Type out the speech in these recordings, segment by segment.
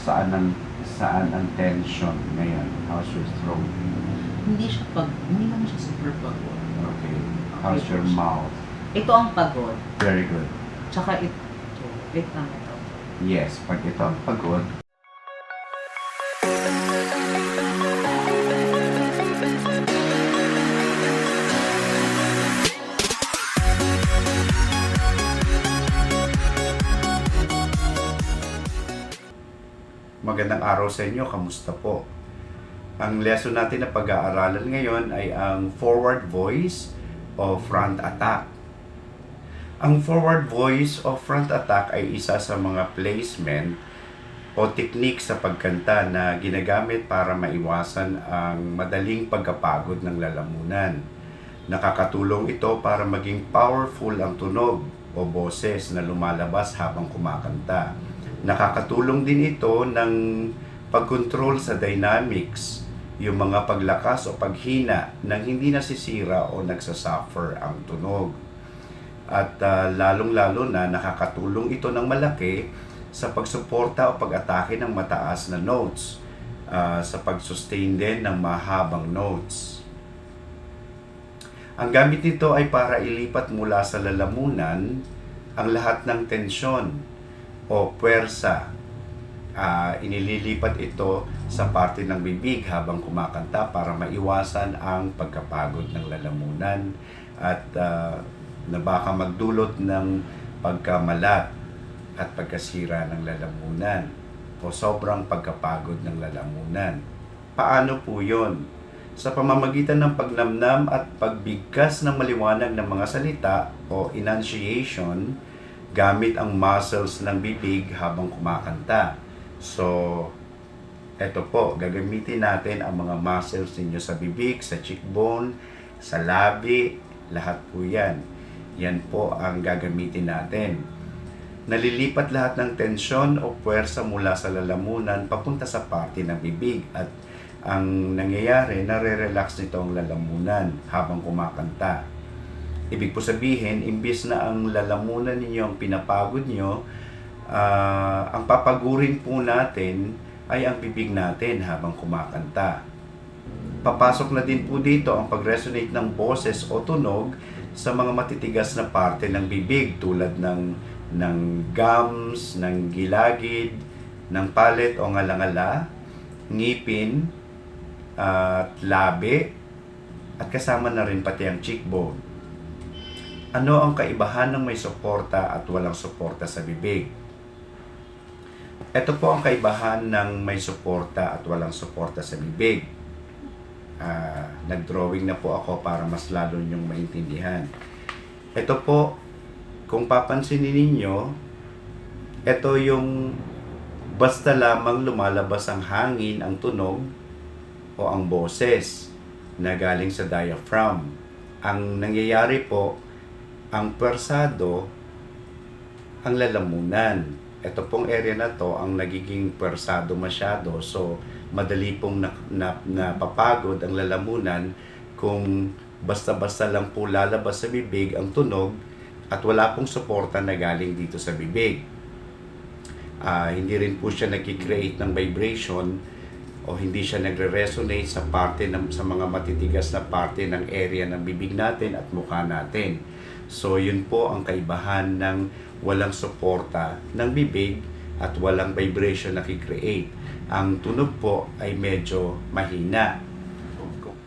saan ang saan ang tension ngayon? How's your throat? Hindi siya pag, hindi naman siya super pagod. Okay. How's your mouth? Ito ang pagod. Very good. Tsaka ito, wait lang ito. Yes, pag ito ang pagod, Magandang araw sa inyo, kamusta po? Ang lesson natin na pag-aaralan ngayon ay ang forward voice o front attack. Ang forward voice o front attack ay isa sa mga placement o technique sa pagkanta na ginagamit para maiwasan ang madaling pagkapagod ng lalamunan. Nakakatulong ito para maging powerful ang tunog o boses na lumalabas habang kumakanta. Nakakatulong din ito ng pagkontrol sa dynamics, yung mga paglakas o paghina nang hindi nasisira o nagsasuffer ang tunog. At ah, lalong-lalo na nakakatulong ito ng malaki sa pagsuporta o pag-atake ng mataas na notes, ah, sa pag-sustain din ng mahabang notes. Ang gamit nito ay para ilipat mula sa lalamunan ang lahat ng tensyon o puwersa. Ah, inililipat ito sa parte ng bibig habang kumakanta para maiwasan ang pagkapagod ng lalamunan at ah, na baka magdulot ng pagkamalat at pagkasira ng lalamunan o sobrang pagkapagod ng lalamunan. Paano po yon? Sa pamamagitan ng pagnamnam at pagbigkas ng maliwanag ng mga salita o enunciation, gamit ang muscles ng bibig habang kumakanta. So, eto po, gagamitin natin ang mga muscles ninyo sa bibig, sa cheekbone, sa labi, lahat po yan. Yan po ang gagamitin natin. Nalilipat lahat ng tensyon o puwersa mula sa lalamunan papunta sa parte ng bibig at ang nangyayari, nare-relax nito ang lalamunan habang kumakanta. Ibig po sabihin, imbis na ang lalamunan ninyo ang pinapagod nyo, ah, ang papagurin po natin ay ang bibig natin habang kumakanta. Papasok na din po dito ang pag-resonate ng boses o tunog sa mga matitigas na parte ng bibig tulad ng ng gums, ng gilagid, ng palet o ngalangala, ngipin, at labi, at kasama na rin pati ang cheekbone. Ano ang kaibahan ng may suporta at walang suporta sa bibig? Ito po ang kaibahan ng may suporta at walang suporta sa bibig. Ah, nag-drawing na po ako para mas lalo niyong maintindihan. Ito po, kung papansinin ninyo, ito yung basta lamang lumalabas ang hangin, ang tunog, o ang boses na galing sa diaphragm. Ang nangyayari po, ang pwersado, ang lalamunan. Ito pong area na to ang nagiging pwersado masyado. So, madali pong na, na, napapagod ang lalamunan kung basta-basta lang po lalabas sa bibig ang tunog at wala pong suporta na galing dito sa bibig. Ah, hindi rin po siya nagki-create ng vibration o hindi siya nagre-resonate sa parte ng sa mga matitigas na parte ng area ng bibig natin at mukha natin. So yun po ang kaibahan ng walang suporta ng bibig at walang vibration na create Ang tunog po ay medyo mahina.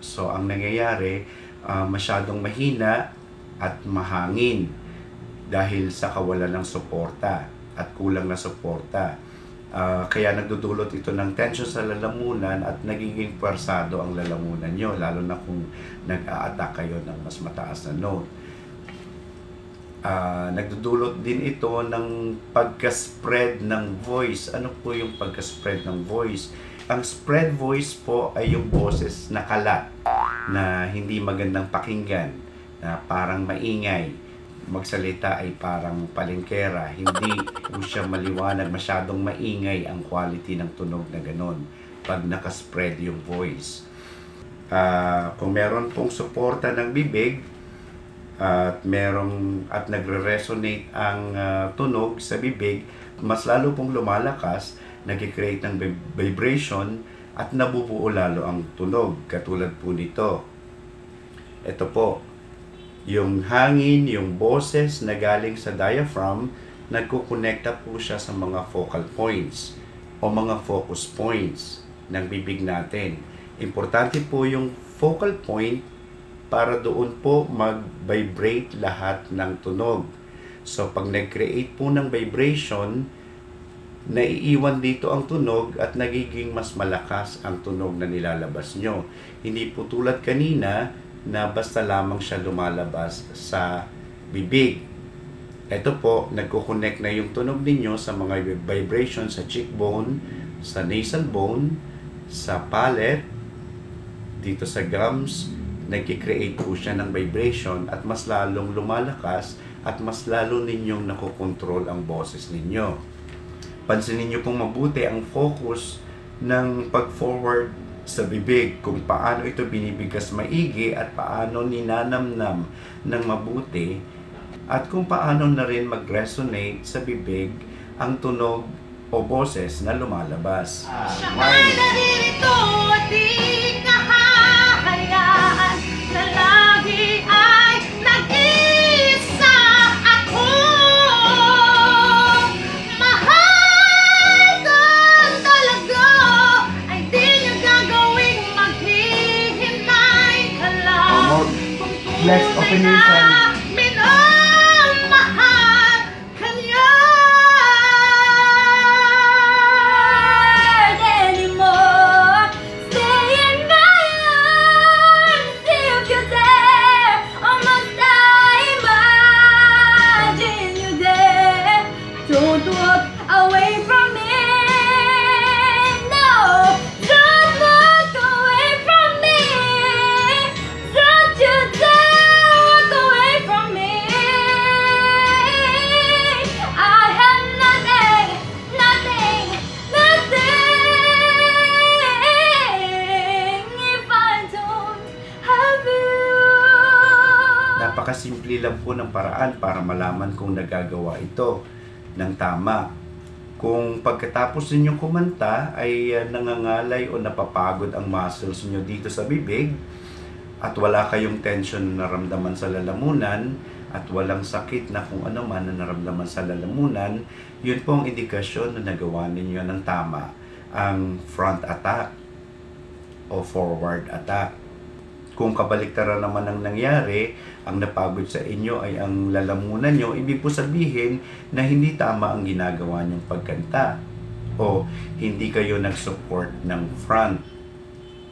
So ang nangyayari, ah, masyadong mahina at mahangin dahil sa kawalan ng suporta at kulang na suporta. Ah, kaya nagdudulot ito ng tension sa lalamunan at nagiging pwersado ang lalamunan nyo, lalo na kung nag-a-attack kayo ng mas mataas na note. Ah, nagdudulot din ito ng pagka-spread ng voice. Ano po yung pagka-spread ng voice? Ang spread voice po ay yung boses na kalat, na hindi magandang pakinggan, na parang maingay. Magsalita ay parang palengkera, hindi po siya maliwanag, masyadong maingay ang quality ng tunog na ganon pag nakaspread yung voice. Ah, kung meron pong suporta ng bibig, at merong at nagre-resonate ang ah, tunog sa bibig, mas lalo pong lumalakas, nag-create ng vib- vibration at nabubuo lalo ang tunog katulad po nito. Ito po, yung hangin, yung boses na galing sa diaphragm, nagkukonekta po siya sa mga focal points o mga focus points ng bibig natin. Importante po yung focal point para doon po mag-vibrate lahat ng tunog. So pag nag-create po ng vibration, naiiwan dito ang tunog at nagiging mas malakas ang tunog na nilalabas nyo. Hindi po tulad kanina na basta lamang siya lumalabas sa bibig. Ito po, nagko-connect na yung tunog ninyo sa mga vibration sa cheekbone, sa nasal bone, sa palate, dito sa gums, nagki-create po siya ng vibration at mas lalong lumalakas at mas lalo ninyong nakokontrol ang boses ninyo. Pansinin niyo pong mabuti ang focus ng pag-forward sa bibig kung paano ito binibigkas maigi at paano ninanamnam ng mabuti at kung paano na rin mag-resonate sa bibig ang tunog o boses na lumalabas. Di Po ng paraan para malaman kung nagagawa ito ng tama. Kung pagkatapos ninyong kumanta ay uh, nangangalay o napapagod ang muscles nyo dito sa bibig at wala kayong tension na naramdaman sa lalamunan at walang sakit na kung ano man na naramdaman sa lalamunan, yun po ang indikasyon na nagawa ninyo ng tama ang front attack o forward attack. Kung kabaliktaran naman ang nangyari, ang napagod sa inyo ay ang lalamunan nyo, ibig po sabihin na hindi tama ang ginagawa nyong pagkanta o hindi kayo nag-support ng front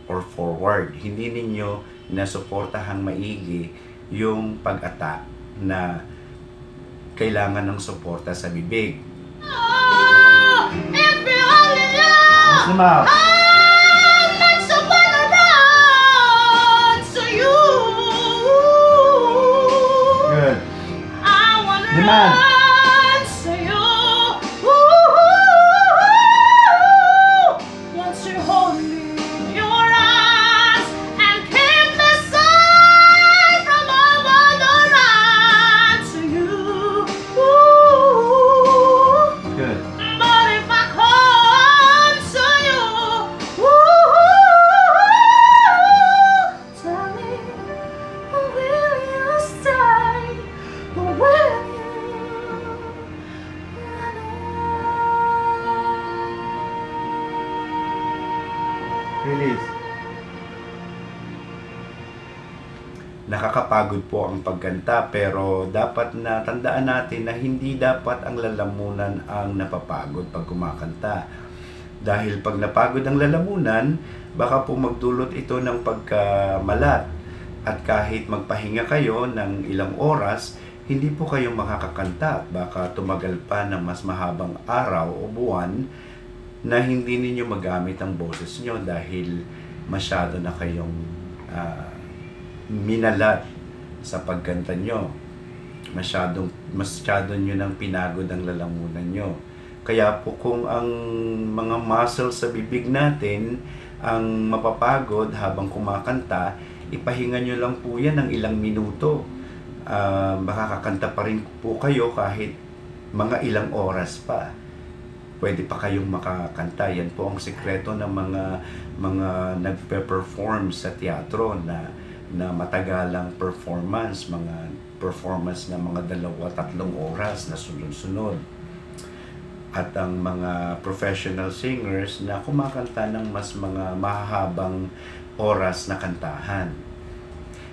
or forward. Hindi ninyo nasuportahang maigi yung pag-attack na kailangan ng suporta sa bibig. Oh, if you only Amen. Nakakapagod po ang pagkanta pero dapat na tandaan natin na hindi dapat ang lalamunan ang napapagod pag kumakanta. Dahil pag napagod ang lalamunan, baka po magdulot ito ng pagkamalat. At kahit magpahinga kayo ng ilang oras, hindi po kayo makakakanta at baka tumagal pa ng mas mahabang araw o buwan na hindi ninyo magamit ang boses nyo dahil masyado na kayong ah, minalat sa pagkanta nyo. Masyadong, masyado nyo nang pinagod ang lalamunan nyo. Kaya po kung ang mga muscles sa bibig natin ang mapapagod habang kumakanta, ipahinga nyo lang po yan ng ilang minuto. Ah, makakakanta pa rin po kayo kahit mga ilang oras pa. pwede pa kayong makakanta. Yan po ang sikreto ng mga mga nagpe-perform sa teatro na na matagalang performance, mga performance na mga dalawa, tatlong oras na sunod-sunod. At ang mga professional singers na kumakanta ng mas mga mahahabang oras na kantahan.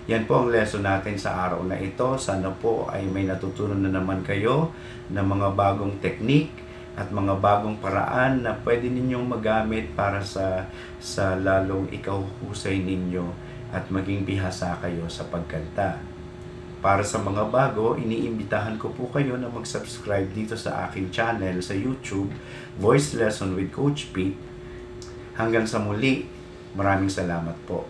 Yan po ang lesson natin sa araw na ito. Sana po ay may natutunan na naman kayo ng mga bagong teknik at mga bagong paraan na pwede ninyong magamit para sa sa lalong ikaw husay ninyo at maging bihasa kayo sa pagkanta. Para sa mga bago, iniimbitahan ko po kayo na mag-subscribe dito sa aking channel sa YouTube, Voice Lesson with Coach Pete. Hanggang sa muli, maraming salamat po.